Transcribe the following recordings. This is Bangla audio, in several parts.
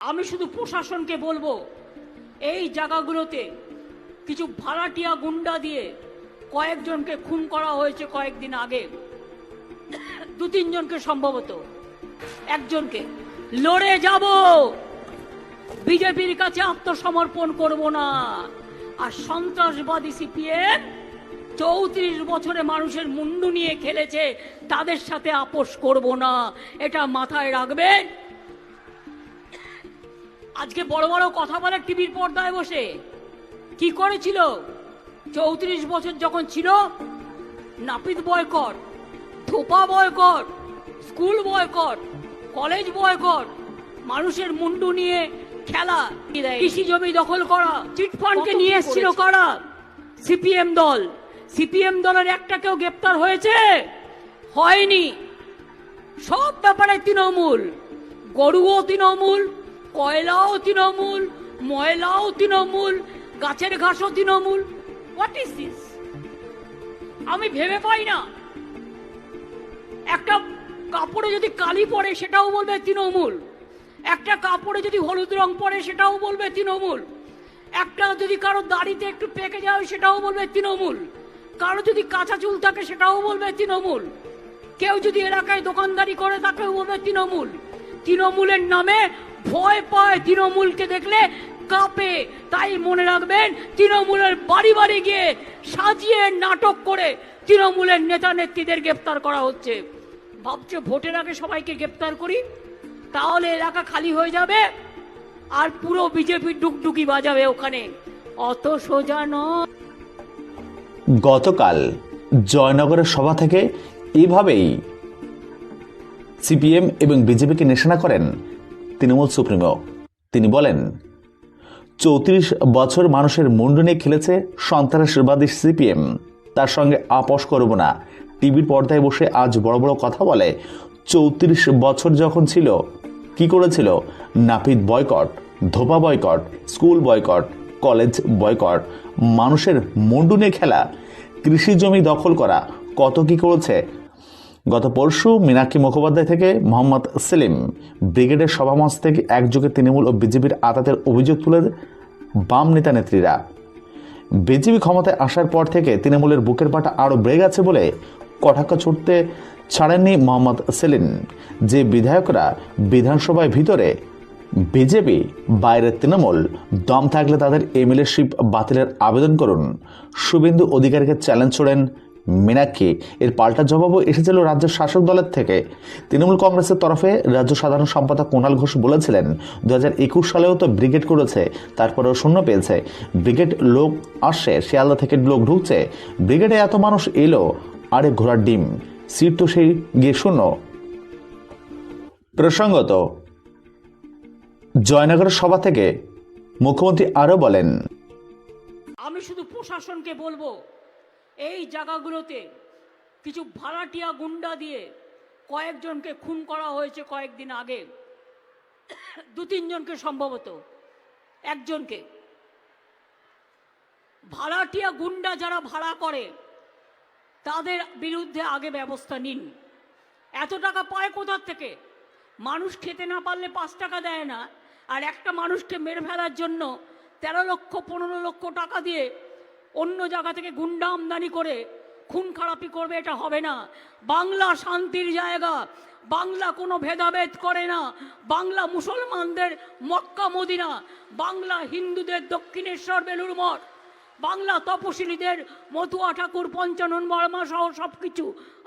আমি শুধু প্রশাসনকে বলব, এই জায়গাগুলোতে কিছু ভাড়াটিয়া গুন্ডা দিয়ে কয়েকজনকে খুন করা হয়েছে কয়েকদিন আগে। দু তিনজনকে সম্ভবত। একজনকে। লড়ে যাব। বিজেপির কাছে আত্মসমর্পণ করব না। আর সন্ত্রাসবাদী সিপিএম চৌত্রিশ বছরে মানুষের মুন্ডু নিয়ে খেলেছে, তাদের সাথে আপোষ করব না। এটা মাথায় রাখবেন। আজকে বড় বড় কথা বলে টিভির পর্দায় বসে। কি করেছিল? চৌত্রিশ বছর যখন ছিল নাপিত বয়কট থোপা boycott school boycott college boycott মানুষের মুন্ডু নিয়ে খেলা কৃষি জমি দখল করা চিটফান্ডকে নিয়ে এসেছিল কারা? সিপিএম দল। সিপিএম দলের একটা কেউ গ্রেপ্তার হয়েছে? হয়নি। সব ব্যাপারে তৃণমূল গরুও তৃণমূল কয়লাও তৃণমূল, ময়লাও তৃণমূল, গাছের ঘাসও তৃণমূল। হোয়াট ইজ দিস আমি ভেবে পাই না। একটা কাপড়ে যদি কালি পড়ে, সেটাও বলবে তৃণমূল। একটা কাপড়ে যদি হলুদ রং পড়ে, সেটাও বলবে তৃণমূল। একটা যদি কারও দাড়িতে একটু পেকে যায়, সেটাও বলবে তৃণমূল। কারও যদি কাঁচা চুল থাকে, সেটাও বলবে তৃণমূল। কেউ যদি এলাকায় দোকানদারি করে, তাকেও বলবে তৃণমূল। তৃণমূলের নামে ভয় পায় তৃণমূলকে দেখলে, কাঁপে। তাই মনে রাখবেন, তৃণমূলের বাড়ি বাড়ি গিয়ে সাজিয়ে নাটক করে তৃণমূলের নেতা নেত্রীদের গ্রেপ্তার করা হচ্ছে। ভাবছে ভোটের আগে সবাইকে গ্রেপ্তার করি, তাহলে এলাকা খালি হয়ে যাবে আর পুরো বিজেপি ডুকডুকি বাজাবে ওখানে। অত সোজা নয়। গতকাল জয়নগরের সভা থেকে এভাবেই সিপিএম এবং বিজেপিকে নিশানা করেন তৃণমূল সুপ্রিমো। তিনি বলেন, চৌত্রিশ বছর মানুষের মুন্ডু নিয়ে খেলেছে সন্ত্রাসবাদী সিপিএম। তার সঙ্গে আপোষ করব না। টিভির পর্দায় বসে আজ বড় বড় কথা বলে। চৌত্রিশ বছর যখন ছিল, কি করেছিল? নাপিত boycott, ধোপা boycott, school boycott, college boycott, মানুষের মুন্ডু নিয়ে খেলা, কৃষি জমি দখল করা, কত কি করেছে? গত পরশু মীনাক্ষী মুখোপাধ্যায় থেকে মোহাম্মদ সেলিম ব্রিগেডের সভামঞ্চ থেকে একযোগে তৃণমূল ও বিজেপির আতাতের অভিযোগ তুলে বাম নেতা নেত্রীরা। বিজেপি ক্ষমতায় আসার পর থেকে তৃণমূলের বুকের পাটা আরও বেড়ে গেছে বলে কটাক্ষ ছুটতে ছাড়েননি মোহাম্মদ সেলিম। যে বিধায়করা বিধানসভায় ভিতরে, বিজেপি বাইরের তৃণমূল, দম থাকলে তাদের এমএলএশিপ বাতিলের আবেদন করুন। শুভেন্দু অধিকারীকে চ্যালেঞ্জ ছড়েন মীনাক্ষী। এর পাল্টা জবাবও এসেছিল রাজ্যের শাসক দলের থেকে। তৃণমূল কংগ্রেসের তরফে রাজ্য সাধারণ সম্পাদক কুণাল ঘোষ বলেছিলেন দু হাজার একুশ সালেও তো ব্রিগেড করেছে, তারপরেও শূন্য পেয়েছে। ব্রিগেড লোক আসছে, শিয়ালদা থেকে লোক ঢুকছে। ব্রিগেডে এত মানুষ এলো, আরে ঘোড়ার ডিম, সিট তো সেই গিয়ে শূন্য। প্রসঙ্গত, জয়নগরের সভা থেকে মুখ্যমন্ত্রী আরও বলেন, আমি শুধু প্রশাসনকে বলব এই জায়গাগুলোতে কিছু ভাড়াটিয়া গুন্ডা দিয়ে কয়েকজনকে খুন করা হয়েছে কয়েকদিন আগে। দু তিনজনকে সম্ভবত। একজনকে। ভাড়াটিয়া গুন্ডা যারা ভাড়া করে, তাদের বিরুদ্ধে আগে ব্যবস্থা নিন। এত টাকা পায় কোথার থেকে? মানুষ খেতে না পারলে পাঁচ টাকা দেয় না। আর একটা মানুষকে মেরে ফেলার জন্য তেরো লক্ষ, পনেরো লক্ষ টাকা দিয়ে অন্য জায়গা থেকে গুন্ডা আমদানি করে খুন খারাপি করবে, এটা হবে না। বাংলা শান্তির জায়গা, বাংলা কোনো ভেদাভেদ করে না। বাংলা মুসলমানদের মক্কা, মদিনা, বাংলা হিন্দুদের দক্ষিণেশ্বর বেলুর মঠ, বাংলা তপশিলীদের মতুয়া ঠাকুর, পঞ্চানন বর্মা সহ সব কিছু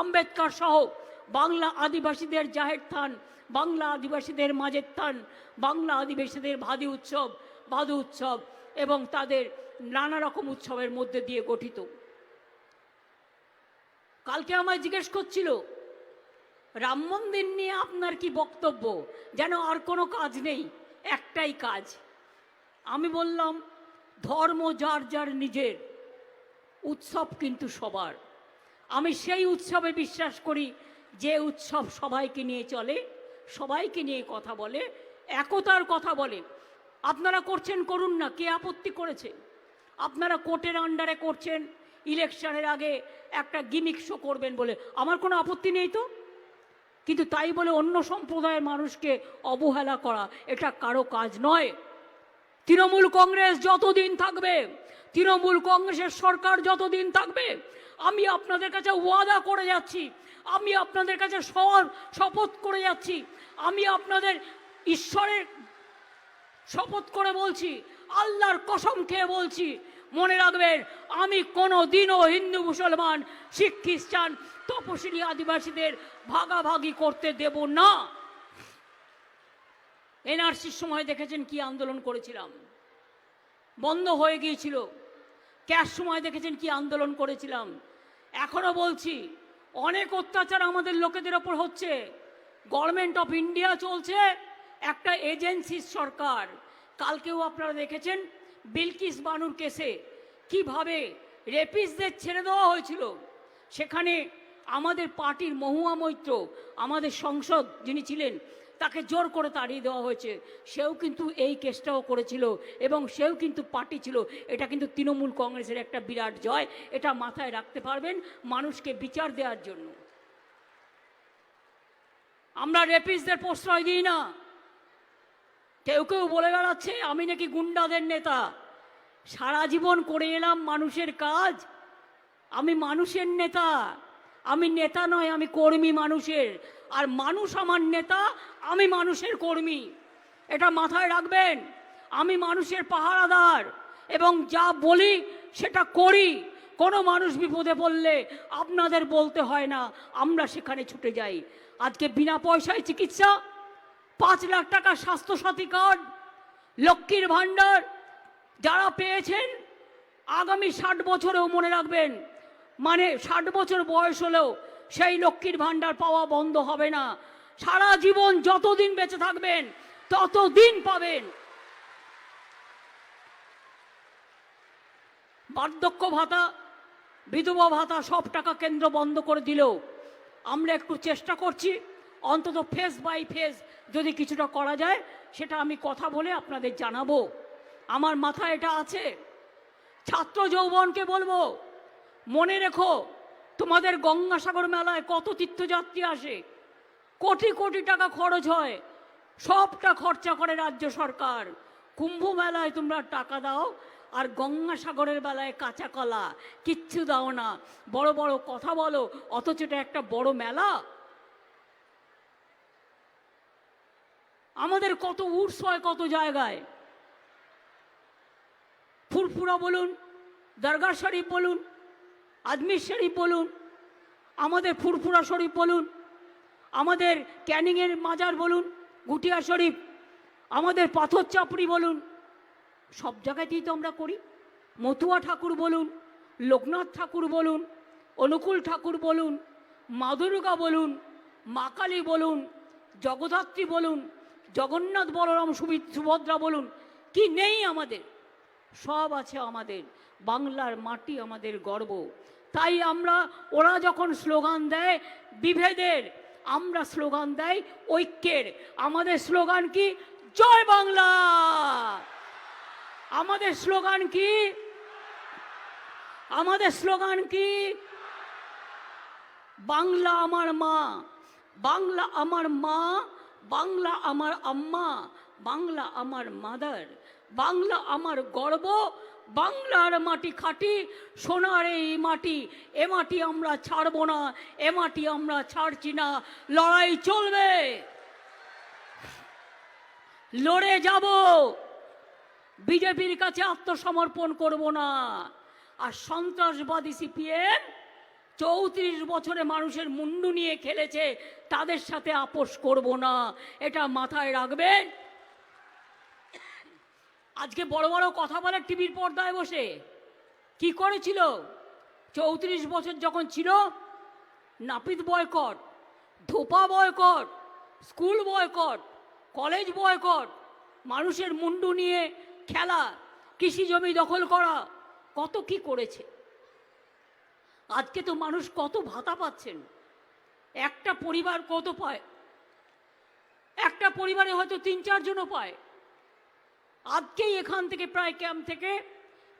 আম্বেদকর সহ বাংলা আদিবাসীদের জাহের থান, বাংলা আদিবাসীদের মাঝের থান, বাংলা আদিবাসীদের ভাদি উৎসব, ভাদু উৎসব এবং তাদের নানা রকম উৎসবের মধ্যে দিয়ে গঠিত। কালকে আমায় জিজ্ঞেস করছিল, রাম মন্দির নিয়ে আপনার কি বক্তব্য? যেন আর কোনো কাজ নেই, একটাই কাজ। আমি বললাম, ধর্ম যার যার নিজের, উৎসব কিন্তু সবার। আমি সেই উৎসবে বিশ্বাস করি, যে উৎসব সবাইকে নিয়ে চলে, সবাইকে নিয়ে কথা বলে, একতার কথা বলে। আপনারা করছেন করুন না, কে আপত্তি করেছে? আপনারা কোর্টের আন্ডারে করছেন, ইলেকশনের আগে একটা গিমিক শো করবেন বলে। আমার কোনো আপত্তি নেই তো? কিন্তু তাই বলে অন্য সম্প্রদায়ের মানুষকে অবহেলা করা, এটা কারও কাজ নয়। তৃণমূল কংগ্রেস যতদিন থাকবে, তৃণমূল কংগ্রেসের সরকার যতদিন থাকবে, আমি আপনাদের কাছে ওয়াদা করে যাচ্ছি, আমি আপনাদের কাছে শপথ করে যাচ্ছি, আমি আপনাদের ঈশ্বরের শপথ করে বলছি আল্লাহর কসম খেয়ে বলছি, মনে রাখবেন, আমি কোনো দিনও হিন্দু, মুসলমান, শিখ, খ্রিস্টান তপশিলি আদিবাসীদের ভাগাভাগি করতে দেব না। এনআরসির সময় দেখেছেন কি আন্দোলন করেছিলাম? বন্ধ হয়ে গিয়েছিল। ক্যাশ সময় দেখেছেন কি আন্দোলন করেছিলাম? এখনও বলছি, অনেক অত্যাচার আমাদের লোকেদের ওপর হচ্ছে। গভর্নমেন্ট অফ ইন্ডিয়া চলছে, একটা এজেন্সির সরকার। কালকেও আপনারা দেখেছেন বিলকিস বানুর কেসে কীভাবে রেপিসদের ছেড়ে দেওয়া হয়েছিল। সেখানে আমাদের পার্টির মহুয়া মৈত্র, আমাদের সংসদ যিনি ছিলেন, তাকে জোর করে তাড়িয়ে দেওয়া হয়েছে। সেও কিন্তু এই কেসটাও করেছিল এবং সেও কিন্তু পার্টি ছিল। এটা কিন্তু তৃণমূল কংগ্রেসের একটা বিরাট জয়। এটা মাথায় রাখতে পারবেন মানুষকে বিচার দেওয়ার জন্য। আমরা রেপিসদের প্রশ্রয় দিই না। কেউ কেউ বলে বেড়াচ্ছে, আমি নাকি গুন্ডাদের নেতা। সারা জীবন করে এলাম মানুষের কাজ। আমি মানুষের নেতা। আমি নেতা নয়, আমি কর্মী মানুষের। আর মানুষ আমার নেতা, আমি মানুষের কর্মী। এটা মাথায় রাখবেন, আমি মানুষের পাহারাদার এবং যা বলি সেটা করি। কোনো মানুষ বিপদে পড়লে আপনাদের বলতে হয় না, আমরা সেখানে ছুটে যাই। আজকে বিনা পয়সায় চিকিৎসা পাঁচ লাখ টাকা স্বাস্থ্যসাথী কার্ড, লক্ষ্মীর ভাণ্ডার যারা পেয়েছেন, আগামী ষাট বছরেও মনে রাখবেন মানে ষাট বছর বয়স হলেও সেই লক্ষ্মীর ভাণ্ডার পাওয়া বন্ধ হবে না। সারা জীবন যতদিন বেঁচে থাকবেন, ততদিন পাবেন। বার্ধক্য ভাতা, বিধবা ভাতা সব টাকা কেন্দ্র বন্ধ করে দিলেও আমরা একটু চেষ্টা করছি। অন্তত ফেস বাই ফেস যদি কিছুটা করা যায়, সেটা আমি কথা বলে আপনাদের জানাব। আমার মাথায় এটা আছে। ছাত্র যৌবনকে বলব, মনে রেখো, তোমাদের গঙ্গাসাগর মেলায় কত তীর্থযাত্রী আসে? কোটি কোটি টাকা খরচ হয়। সবটা খরচা করে রাজ্য সরকার। কুম্ভ মেলায় তোমরা টাকা দাও, আর গঙ্গাসাগরের বেলায় কাঁচা কলা। কিচ্ছু দাও না। বড় বড় কথা বলো, অথচ এটা একটা বড় মেলা। আমাদের কত উর্স হয়, কত জায়গায়। ফুরফুরা বলুন, দরগা শরীফ বলুন, আজমির শরীফ বলুন, আমাদের ফুরফুরা শরীফ বলুন, আমাদের ক্যানিংয়ের মাজার বলুন, গুটিয়া শরীফ, আমাদের পাথর চাপড়ি বলুন, সব জায়গাতেই তো আমরা করি। মতুয়া ঠাকুর বলুন, লোকনাথ ঠাকুর বলুন, অনুকূল ঠাকুর বলুন, মা দুর্গা বলুন, মা কালী বলুন, জগদ্ধাত্রী বলুন জগন্নাথ বলরাম সুবি- সুভদ্রা বলুন, কি নেই আমাদের? সব আছে আমাদের। বাংলার মাটি আমাদের গর্ব। তাই আমরা, ওরা যখন স্লোগান দেয় বিভেদের, আমরা স্লোগান দেয় ঐক্যের। আমাদের স্লোগান কি? জয় বাংলা! আমাদের স্লোগান কি? আমাদের স্লোগান কি? বাংলা আমার মা। বাংলা আমার মা বাংলা আমার আম্মা, বাংলা আমার মাদার, বাংলা আমার গর্ব, বাংলার মাটি খাটি, সোনার এই মাটি, এ মাটি আমরা ছাড়বো না, এ মাটি আমরা ছাড়ছি না, লড়াই চলবে। লড়ে যাব। বিজেপির কাছে আত্মসমর্পণ করব না। আর সন্ত্রাসবাদী সিপিএম চৌত্রিশ বছরে মানুষের মুন্ডু নিয়ে খেলেছে, তাদের সাথে আপোষ করব না। এটা মাথায় রাখবেন। আজকে বড় বড় কথা বলে টিভির পর্দায় বসে কি করেছিল? চৌত্রিশ বছর যখন ছিল, নাপিত boycott, ধোপা boycott, school boycott, college boycott, মানুষের মুন্ডু নিয়ে খেলা, কৃষি জমি দখল করা, কত কি করেছে? আজকে তো মানুষ কত ভাতা পাচ্ছেন। একটা পরিবার কত পায়? একটা পরিবারে হয়তো তিন চারজনও পায়। আজকেই এখান থেকে প্রায় ক্যাম্প থেকে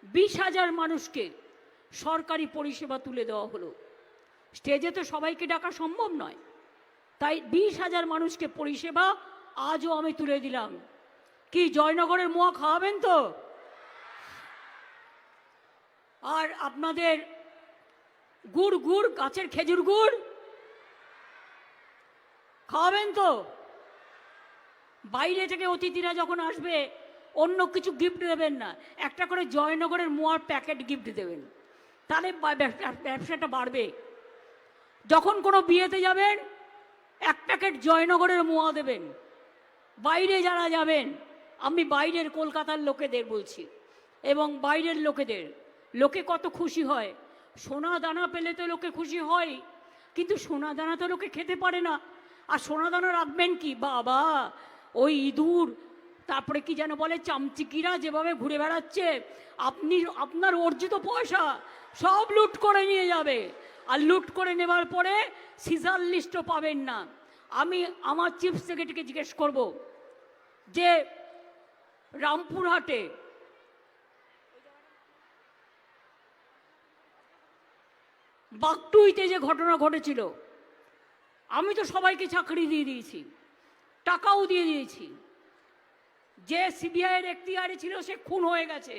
বিশ হাজার মানুষকে সরকারি পরিষেবা তুলে দেওয়া হলো। স্টেজে তো সবাইকে ডাকা সম্ভব নয়। তাই বিশ হাজার মানুষকে পরিষেবা আজও আমি তুলে দিলাম। কি জয়নগরের মোয়া খাওয়াবেন তো? আর আপনাদের গুড় গুড়, গাছের খেজুর গুড়। খাওয়াবেন তো। বাইরে থেকে অতিথিরা যখন আসবে, অন্য কিছু গিফট দেবেন না। একটা করে জয়নগরের মোয়ার প্যাকেট গিফট দেবেন। তাহলে ব্যবসাটা বাড়বে। যখন কোনো বিয়েতে যাবেন, এক প্যাকেট জয়নগরের মোয়া দেবেন। বাইরে যারা যাবেন, আমি বাইরের কলকাতার লোকেদের বলছি। এবং বাইরের লোকেদের, লোকে কত খুশি হয়। সোনা দানা পেলে তো লোকে খুশি হয়, কিন্তু সোনা দানা তো লোকে খেতে পারে না। আর সোনা দানা রাখবেন কি? বাবা, ওই ইঁদুর, তারপরে কি যেন বলে, চামচিকিরা যেভাবে ঘুরে বেড়াচ্ছে, আপনি, আপনার অর্জিত পয়সা সব লুট করে নিয়ে যাবে। আর লুট করে নেবার পরে সিজার লিস্টও পাবেন না। আমি আমার চিফ সেক্রেটারিকে জিজ্ঞেস করব যে, রামপুরহাটে বাগটুইতে যে ঘটনা ঘটেছিল, আমি তো সবাইকে চাকরি দিয়ে দিয়েছি, টাকাও দিয়ে দিয়েছি। যে সিবিআইয়ের এখতিয়ারে ছিল সে খুন হয়ে গেছে,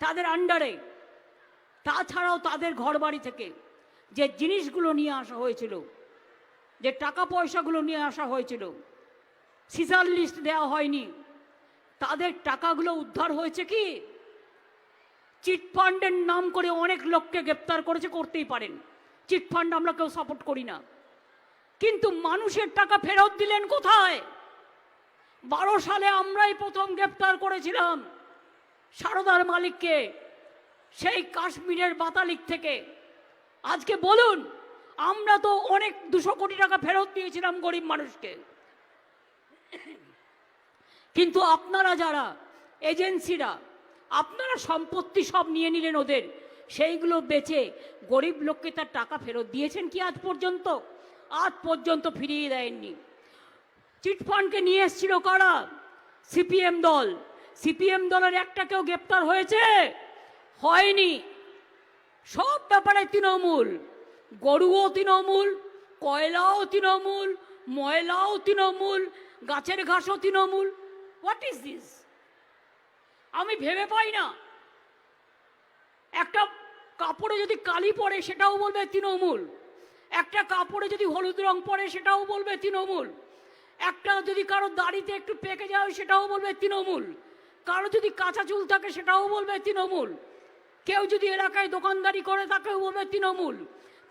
তাদের আন্ডারে। তাছাড়াও তাদের ঘর বাড়ি থেকে যে জিনিসগুলো নিয়ে আসা হয়েছিল, যে টাকা পয়সাগুলো নিয়ে আসা হয়েছিল, সিজার লিস্ট দেওয়া হয়নি, তাদের টাকাগুলো উদ্ধার হয়েছে কি? চিটফান্ডের নাম করে অনেক লোককে গ্রেপ্তার করেছে, করতেই পারেন। চিটফান্ড আমরা কেউ সাপোর্ট করি না। কিন্তু মানুষের টাকা ফেরত দিলেন কোথায়? বারো সালে আমরাই প্রথম গ্রেপ্তার করেছিলাম সারদার মালিককে, সেই কাশ্মীরের বাতালিক থেকে। আজকে বলুন, আমরা তো অনেক দুশো কোটি টাকা ফেরত দিয়েছিলাম গরিব মানুষকে। কিন্তু আপনারা যারা, এজেন্সিরা আপনারা সম্পত্তি সব নিয়ে নিলেন ওদের। সেইগুলো বেচে গরিব লোককে তার টাকা ফেরত দিয়েছেন কি আজ পর্যন্ত? আজ পর্যন্ত ফিরিয়ে দেয়নি। চিটফান্ডকে নিয়ে এসছিল কারা? সিপিএম দল। সিপিএম দলের একটা কেউ গ্রেপ্তার হয়েছে? হয়নি। সব ব্যাপারে তৃণমূল। গরুও তৃণমূল, কয়লাও তৃণমূল, ময়লাও তৃণমূল, গাছের ঘাসও তৃণমূল। হোয়াট ইজ দিস আমি ভেবে পাই না। একটা কাপড়ে যদি কালি পড়ে, সেটাও বলবে তৃণমূল। একটা কাপড়ে যদি হলুদ রং পড়ে, সেটাও বলবে তৃণমূল। একটা যদি কারও দাড়িতে একটু পেকে যায়, সেটাও বলবে তৃণমূল। কারও যদি কাঁচা চুল থাকে, সেটাও বলবে তৃণমূল। কেউ যদি এলাকায় দোকানদারি করে তাকেও বলবে তৃণমূল।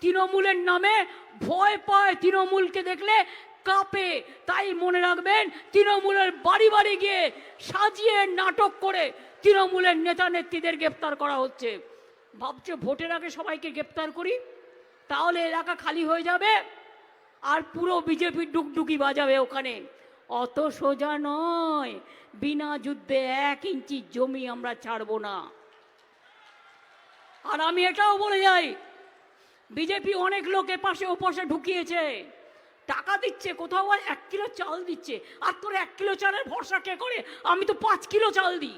তৃণমূলের নামে ভয় পায় তৃণমূলকে দেখলে কাঁপে, তাই মনে রাখবেন, তৃণমূলের বাড়ি বাড়ি গিয়ে সাজিয়ে নাটক করে তৃণমূলের নেতা নেত্রীদের গ্রেপ্তার করা হচ্ছে। ভাবছে ভোটের আগে সবাইকে গ্রেপ্তার করি, তাহলে এলাকা খালি হয়ে যাবে আর পুরো বিজেপি ডুকডুকি বাজাবে ওখানে। অত সোজা নয়, বিনা যুদ্ধে এক ইঞ্চি জমি আমরা ছাড়বো না। আর আমি এটাও বলে যাই, বিজেপি অনেক লোক পাশে ওপাশে ঢুকিয়েছে। টাকা দিচ্ছে, কোথাও আর এক কিলো চাল দিচ্ছে। আর তোর এক কিলো চালের ভরসা কে করে? আমি তো পাঁচ কিলো চাল দিই।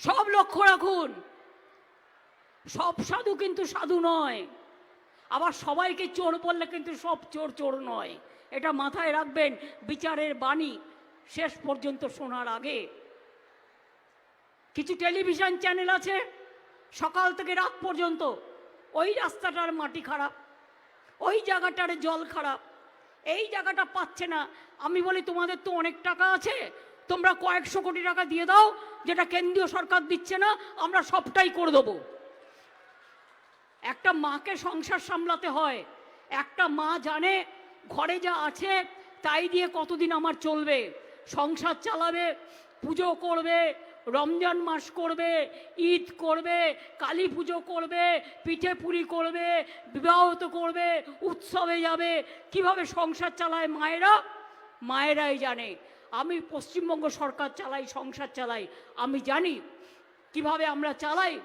সব লক্ষ্য রাখুন। সব সাধু কিন্তু সাধু নয়। আবার সবাইকে চোর বললে কিন্তু সব চোর চোর নয়। এটা মাথায় রাখবেন, বিচারের বাণী শেষ পর্যন্ত শোনার আগে। কিছু টেলিভিশন চ্যানেল আছে, সকাল থেকে রাত পর্যন্ত। ওই রাস্তাটার মাটি খারাপ। ওই জায়গাটার জল খারাপ। এই জায়গাটা পাচ্ছে না। আমি বলি, তোমাদের তো অনেক টাকা আছে। তোমরা কয়েকশো কোটি টাকা দিয়ে দাও, যেটা কেন্দ্রীয় সরকার দিচ্ছে না, আমরা সবটাই করে দেবো। একটা মাকে সংসার সামলাতে হয়। একটা মা জানে, ঘরে যা আছে, তাই দিয়ে কতদিন আমার চলবে। সংসার চালাবে, পুজো করবে রমজান মাস করবে, ঈদ করবে, কালী পুজো করবে, পিঠে পুরি করবে, বিবাহত করবে, উৎসবে যাবে। কীভাবে সংসার চালায় মায়েরা? মায়েরাই জানে। আমি পশ্চিমবঙ্গ সরকার চালাই, সংসার চালাই। আমি জানি কীভাবে আমরা চালাই।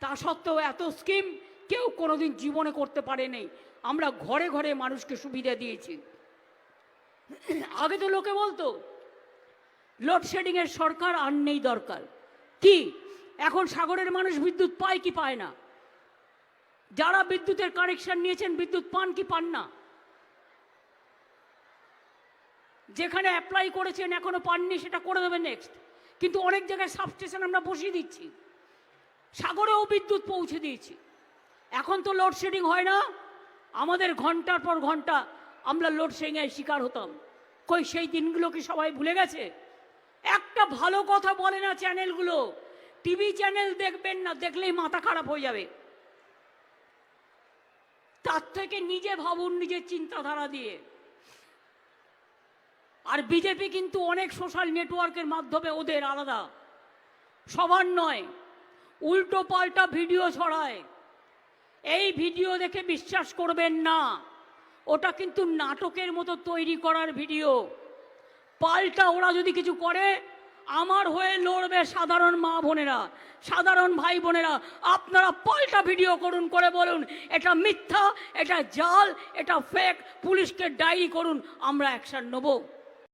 তা সত্ত্বেও এত স্কিম কেউ কোনোদিন জীবনে করতে পারেনি। আমরা ঘরে ঘরে মানুষকে সুবিধা দিয়েছি। আগে তো লোকে বলতো লোডশেডিংয়ের সরকার আর নেই দরকার। কি? এখন সাগরের মানুষ বিদ্যুৎ পায় কি পায় না? যারা বিদ্যুতের কানেকশন নিয়েছেন, বিদ্যুৎ পান কি পান না? যেখানে অ্যাপ্লাই করেছেন, এখনও পাননি, সেটা করে দেবে নেক্সট কিন্তু অনেক জায়গায় সাবস্টেশন আমরা বসিয়ে দিচ্ছি। সাগরেও বিদ্যুৎ পৌঁছে দিয়েছি। এখন তো লোডশেডিং হয় না। আমাদের ঘণ্টার পর ঘণ্টা আমরা লোডশেডিংয়ের শিকার হতাম। কই, সেই দিনগুলো কি সবাই ভুলে গেছে? একটা ভালো কথা বলে না চ্যানেলগুলো। টিভি চ্যানেল দেখবেন না, দেখলেই মাথা খারাপ হয়ে যাবে। তার থেকে নিজে ভাবুন নিজের চিন্তাধারা দিয়ে। আর বিজেপি কিন্তু অনেক সোশ্যাল নেটওয়ার্কের মাধ্যমে ওদের আলাদা। সবার নয়, উল্টো পাল্টা ভিডিও ছড়ায়। এই ভিডিও দেখে বিশ্বাস করবেন না, ওটা কিন্তু নাটকের মতো তৈরি করার ভিডিও। পাল্টা ওরা যদি কিছু করে, আমার হয়ে লড়বে সাধারণ মা বোনেরা, সাধারণ ভাই বোনেরা। আপনারা পাল্টা ভিডিও করুন, করে বলুন, এটা মিথ্যা, এটা জাল, এটা ফেক পুলিশকে ডায়েরি করুন, আমরা অ্যাকশান নেব।